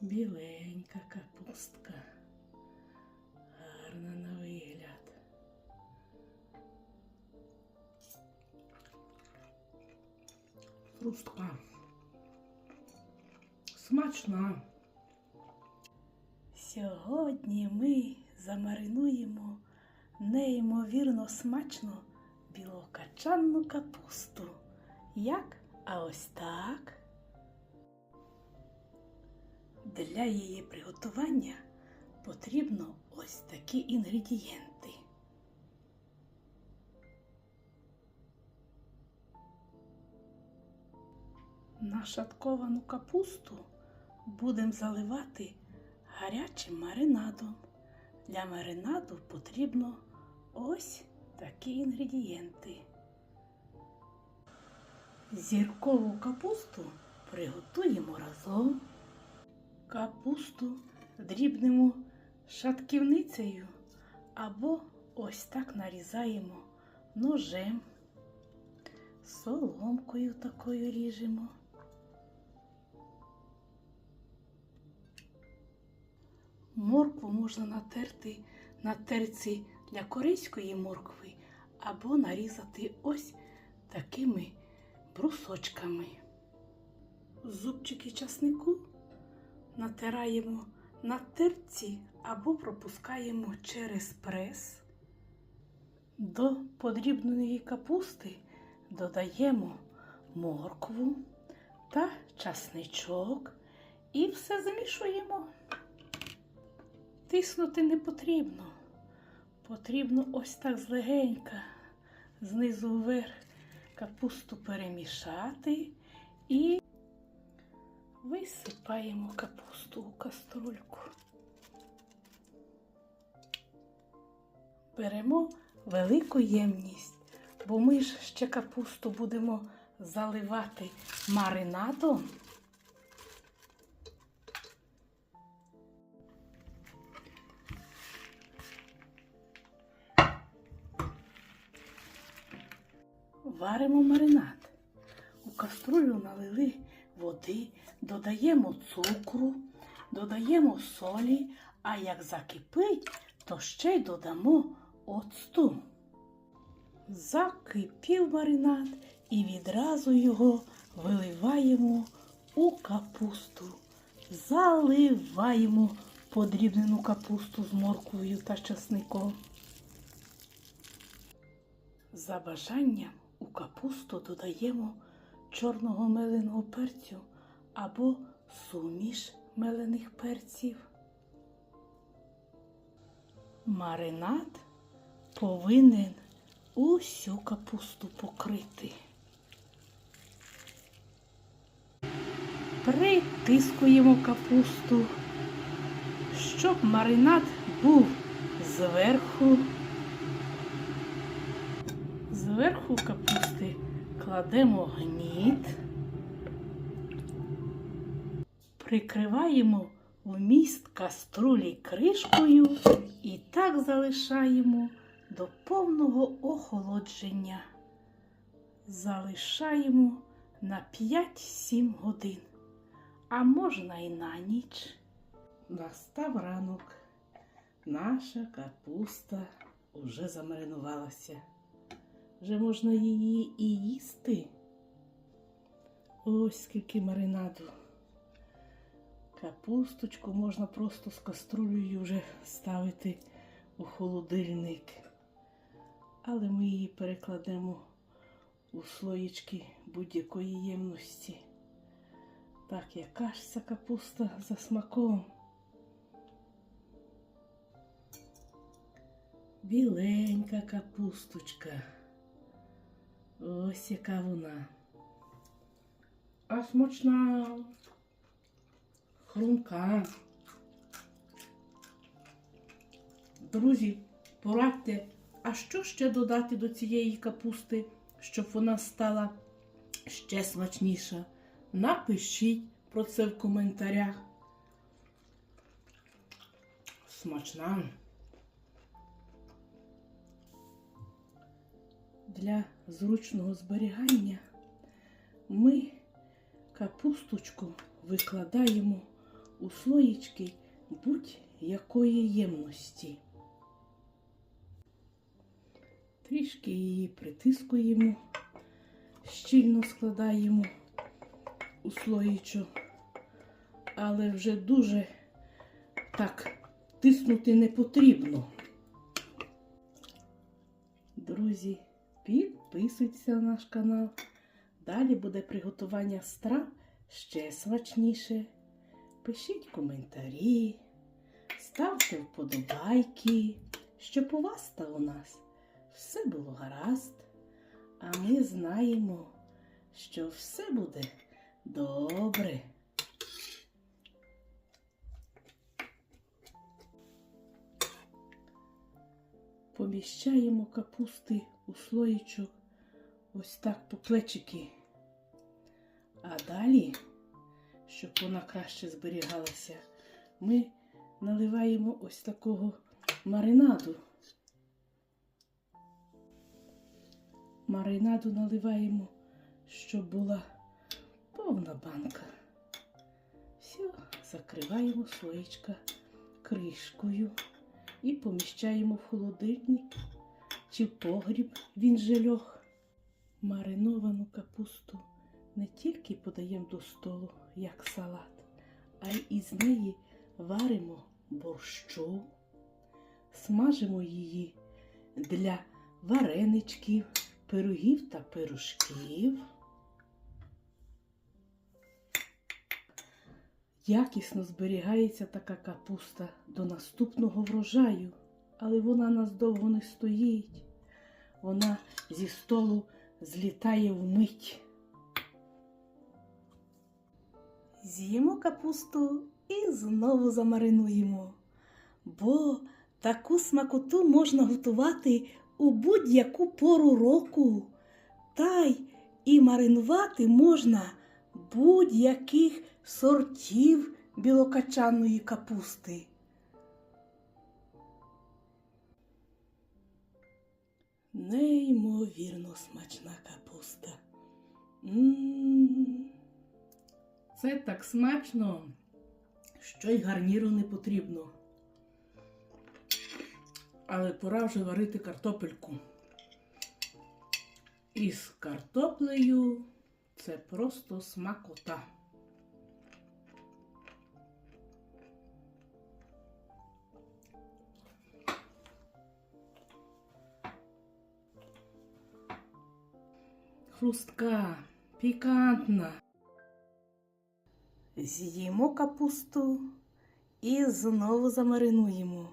Біленька капустка. Гарна на вигляд. Хрустка. Смачна. Сьогодні ми замаринуємо неймовірно смачно білокачанну капусту. Як? А ось так. Для її приготування потрібно ось такі інгредієнти. Нашатковану капусту будемо заливати гарячим маринадом. Для маринаду потрібно ось такі інгредієнти. Зіркову капусту приготуємо разом. Капусту дрібнемо шатківницею або ось так нарізаємо ножем, соломкою такою ріжемо. Моркву можна натерти на терці для корейської моркви або нарізати ось такими брусочками. Зубчики часнику натираємо на терці або пропускаємо через прес. До подрібненої капусти додаємо моркву та часничок і все змішуємо. Тиснути не потрібно. Потрібно ось так злегенька, знизу вверх капусту перемішати і висипаємо капусту у каструльку. Беремо велику ємність, бо ми ж ще капусту будемо заливати маринадом. Варимо маринад. У каструлю налили води, додаємо цукру, додаємо солі, а як закипить, то ще й додамо оцту. Закипів маринад і відразу його виливаємо у капусту. Заливаємо подрібнену капусту з морквою та часником. За бажанням у капусту додаємо чорного меленого перцю або суміш мелених перців. Маринад повинен усю капусту покрити. Притискуємо капусту, щоб маринад був зверху. Зверху капусти кладемо гніт, прикриваємо вміст каструлі кришкою і так залишаємо до повного охолодження. Залишаємо на 5-7 годин, а можна і на ніч. Настав ранок. Наша капуста уже замаринувалася. Вже можна її і їсти. Ось скільки маринаду. Капусточку можна просто з каструлею вже ставити у холодильник. Але ми її перекладемо у слоєчки будь-якої ємності. Так, яка ж ця капуста за смаком. Біленька капусточка. Ось яка вона. А смачна. Хрумка. Друзі, порадьте, а що ще додати до цієї капусти, щоб вона стала ще смачніша? Напишіть про це в коментарях. Смачна. Для зручного зберігання ми капусточку викладаємо у слоїчки будь-якої ємності. Трішки її притискуємо, щільно складаємо у слоїчок, але вже дуже так тиснути не потрібно. Друзі, підписуйтесь на наш канал. Далі буде приготування страв ще смачніше. Пишіть коментарі, ставте вподобайки, щоб у вас та у нас все було гаразд. А ми знаємо, що все буде добре. Поміщаємо капусти у слоїчок ось так по плечики. А далі, щоб вона краще зберігалася, ми наливаємо ось такого маринаду. Маринаду наливаємо, щоб була повна банка. Все, закриваємо слоєчка кришкою і поміщаємо в холодильник чи в погріб він же льох. Мариновану капусту не тільки подаємо до столу, як салат, а із неї варимо борщу, смажимо її для вареничків, пирогів та пирожків. Якісно зберігається така капуста до наступного врожаю, але вона нас довго не стоїть. Вона зі столу злітає вмить. З'їмо капусту і знову замаринуємо, бо таку смакоту можна готувати у будь-яку пору року, та й і маринувати можна будь-яких сортів білокачаної капусти. Неймовірно смачна капуста. М. Це так смачно, що й гарніру не потрібно. Але пора вже варити картопельку. Із картоплею це просто смакота. Хрустка, пікантна. З'їмо капусту і знову замаринуємо.